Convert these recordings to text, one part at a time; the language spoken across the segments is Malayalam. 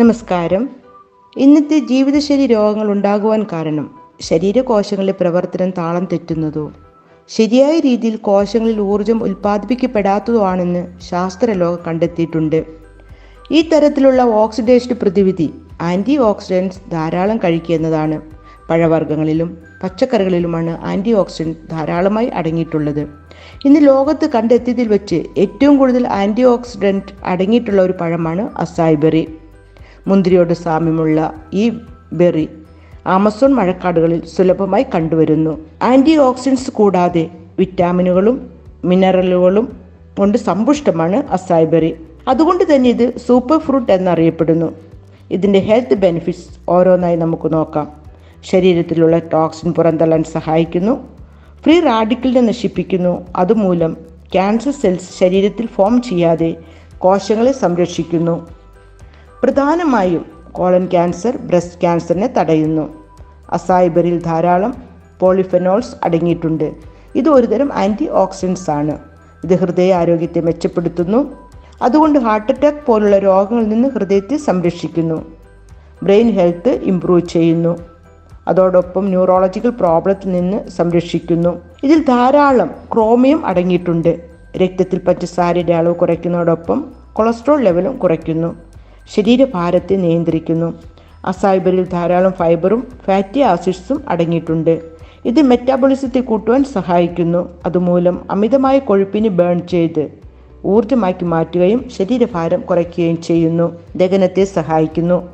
നമസ്കാരം. ഇന്നത്തെ ജീവിതശൈലി രോഗങ്ങൾ ഉണ്ടാകുവാൻ കാരണം ശരീരകോശങ്ങളിലെ പ്രവർത്തനം താളം തെറ്റുന്നതോ ശരിയായ രീതിയിൽ കോശങ്ങളിൽ ഊർജം ഉൽപ്പാദിപ്പിക്കപ്പെടാത്തതോ ആണെന്ന് ശാസ്ത്രലോകം കണ്ടെത്തിയിട്ടുണ്ട്. ഈ തരത്തിലുള്ള ഓക്സിഡേഷൻ പ്രതിവിധി ആന്റി ഓക്സിഡൻസ് ധാരാളം കഴിക്കുക എന്നതാണ് പഴവർഗങ്ങളിലും പച്ചക്കറികളിലുമാണ് ആന്റി ഓക്സിഡന്റ് ധാരാളമായി അടങ്ങിയിട്ടുള്ളത്. ഇന്ന് ലോകത്ത് കണ്ടെത്തിയതിൽ വെച്ച് ഏറ്റവും കൂടുതൽ ആന്റി ഓക്സിഡന്റ് അടങ്ങിയിട്ടുള്ള ഒരു പഴമാണ് അസായ് ബെറി മുന്തിരിയോട് സാമ്യമുള്ള ഈ ബെറി ആമസോൺ മഴക്കാടുകളിൽ സുലഭമായി കണ്ടുവരുന്നു. ആന്റി ഓക്സിഡൻസ് കൂടാതെ വിറ്റാമിനുകളും മിനറലുകളും കൊണ്ട് സമ്പുഷ്ടമാണ് അസായ് ബെറി. അതുകൊണ്ട് തന്നെ ഇത് സൂപ്പർ ഫ്രൂട്ട് എന്നറിയപ്പെടുന്നു. ഇതിന്റെ ഹെൽത്ത് ബെനിഫിറ്റ്സ് ഓരോന്നായി നമുക്ക് നോക്കാം. ശരീരത്തിലുള്ള ടോക്സിൻ പുറന്തള്ളാൻ സഹായിക്കുന്നു. ഫ്രീ റാഡിക്കലിനെ നശിപ്പിക്കുന്നു. അതുമൂലം ക്യാൻസർ സെൽസ് ശരീരത്തിൽ ഫോം ചെയ്യാതെ കോശങ്ങളെ സംരക്ഷിക്കുന്നു. പ്രധാനമായും കോളൻ ക്യാൻസർ ബ്രസ്റ്റ് ക്യാൻസറിനെ തടയുന്നു. അസായിബറിൽ ധാരാളം പോളിഫെനോൾസ് അടങ്ങിയിട്ടുണ്ട്. ഇത് ഒരുതരം ആന്റി ഓക്സിഡൻസ് ആണ്. ഇത് ഹൃദയ ആരോഗ്യത്തെ മെച്ചപ്പെടുത്തുന്നു. അതുകൊണ്ട് ഹാർട്ട് അറ്റാക്ക് പോലുള്ള രോഗങ്ങളിൽ നിന്ന് ഹൃദയത്തെ സംരക്ഷിക്കുന്നു. ബ്രെയിൻ ഹെൽത്ത് ഇംപ്രൂവ് ചെയ്യുന്നു. അതോടൊപ്പം ന്യൂറോളജിക്കൽ പ്രോബ്ലത്തിൽ നിന്ന് സംരക്ഷിക്കുന്നു. ഇതിൽ ധാരാളം ക്രോമിയം അടങ്ങിയിട്ടുണ്ട്. രക്തത്തിൽ പഞ്ചസാരയുടെ അളവ് കുറയ്ക്കുന്നതോടൊപ്പം കൊളസ്ട്രോൾ ലെവലും കുറയ്ക്കുന്നു. ശരീരഭാരത്തെ നിയന്ത്രിക്കുന്നു. അസൈബറിൽ ധാരാളം ഫൈബറും ഫാറ്റി ആസിഡ്സും അടങ്ങിയിട്ടുണ്ട്. ഇത് മെറ്റാബോളിസത്തെ കൂട്ടുവാൻ സഹായിക്കുന്നു. അതുമൂലം അമിതമായ കൊഴുപ്പിന് ബേൺ ചെയ്ത് ഊർജമാക്കി മാറ്റുകയും ശരീരഭാരം കുറയ്ക്കുകയും ചെയ്യുന്നു. ദഹനത്തെ സഹായിക്കുന്നു.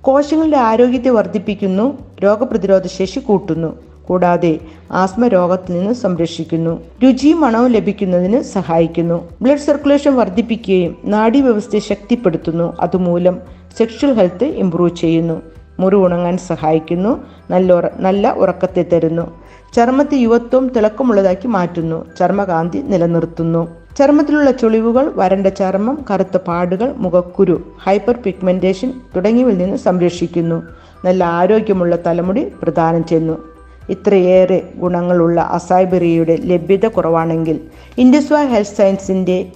കോശങ്ങളുടെ ആരോഗ്യത്തെ വർദ്ധിപ്പിക്കുന്നു. രോഗപ്രതിരോധ ശേഷി കൂട്ടുന്നു. കൂടാതെ ആസ്മ രോഗത്തിൽ നിന്ന് സംരക്ഷിക്കുന്നു. രുചിയും മണവും ലഭിക്കുന്നതിന് സഹായിക്കുന്നു. ബ്ലഡ് സർക്കുലേഷൻ വർദ്ധിപ്പിക്കുകയും നാഡീവ്യവസ്ഥയെ ശക്തിപ്പെടുത്തുന്നു. അതുമൂലം സെക്ഷൽ ഹെൽത്ത് ഇംപ്രൂവ് ചെയ്യുന്നു. മുറി ഉണങ്ങാൻ സഹായിക്കുന്നു. നല്ല നല്ല ഉറക്കത്തെ തരുന്നു. ചർമ്മത്തെ യുവത്വം തിളക്കമുള്ളതാക്കി മാറ്റുന്നു. ചർമ്മകാന്തി നിലനിർത്തുന്നു. ചർമ്മത്തിലുള്ള ചുളിവുകൾ വരണ്ട ചർമ്മം കറുത്ത പാടുകൾ മുഖക്കുരു ഹൈപ്പർ പിഗ്മെന്റേഷൻ തുടങ്ങിയവയിൽ നിന്ന് സംരക്ഷിക്കുന്നു. നല്ല ആരോഗ്യമുള്ള തലമുടി പ്രദാനം ചെയ്യുന്നു. ഇത്രയേറെ ഗുണങ്ങളുള്ള അസായ്ബെറിയുടെ ലഭ്യത കുറവാണെങ്കിൽ ഇൻഡസ്വാ ഹെൽത്ത് സയൻസിന്റെ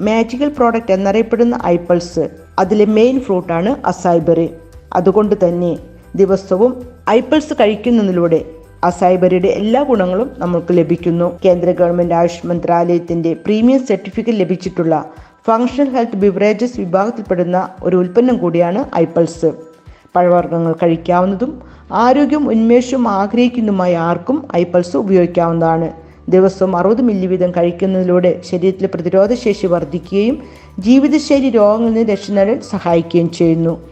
മാജിക്കൽ പ്രോഡക്റ്റ് എന്നറിയപ്പെടുന്ന ഐപ്പിൾസ് അതിലെ മെയിൻ ഫ്രൂട്ടാണ് അസായ്ബെറി അതുകൊണ്ട് തന്നെ ദിവസവും ഐപ്പിൾസ് കഴിക്കുന്നതിലൂടെ അസൈബറിയുടെ എല്ലാ ഗുണങ്ങളും നമുക്ക് ലഭിക്കുന്നു. കേന്ദ്ര ഗവൺമെന്റ് ആയുഷ് മന്ത്രാലയത്തിന്റെ പ്രീമിയം സർട്ടിഫിക്കറ്റ് ലഭിച്ചിട്ടുള്ള ഫങ്ഷണൽ ഹെൽത്ത് ബിവറേജസ് വിഭാഗത്തിൽപ്പെടുന്ന ഒരു ഉൽപ്പന്നം കൂടിയാണ് ഐപ്പൾസ് പഴവർഗങ്ങൾ കഴിക്കാവുന്നതും ആരോഗ്യം ഉന്മേഷം ആഗ്രഹിക്കുന്നതുമായ ആർക്കും ഐപ്പൾസ് ഉപയോഗിക്കാവുന്നതാണ്. ദിവസവും അറുപത് മില്ലി വീതം കഴിക്കുന്നതിലൂടെ ശരീരത്തിലെ പ്രതിരോധശേഷി വർദ്ധിക്കുകയും ജീവിതശൈലി രോഗങ്ങളിൽ നിന്ന് രക്ഷ നേടാൻ സഹായിക്കുകയും ചെയ്യുന്നു.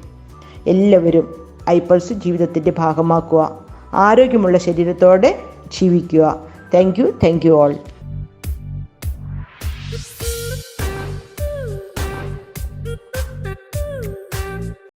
എല്ലാവരും ഐപ്പൾസ് ജീവിതത്തിന്റെ ഭാഗമാക്കുക. ആരോഗ്യമുള്ള ശരീരത്തോടെ ജീവിക്കുക. Thank you thank you all.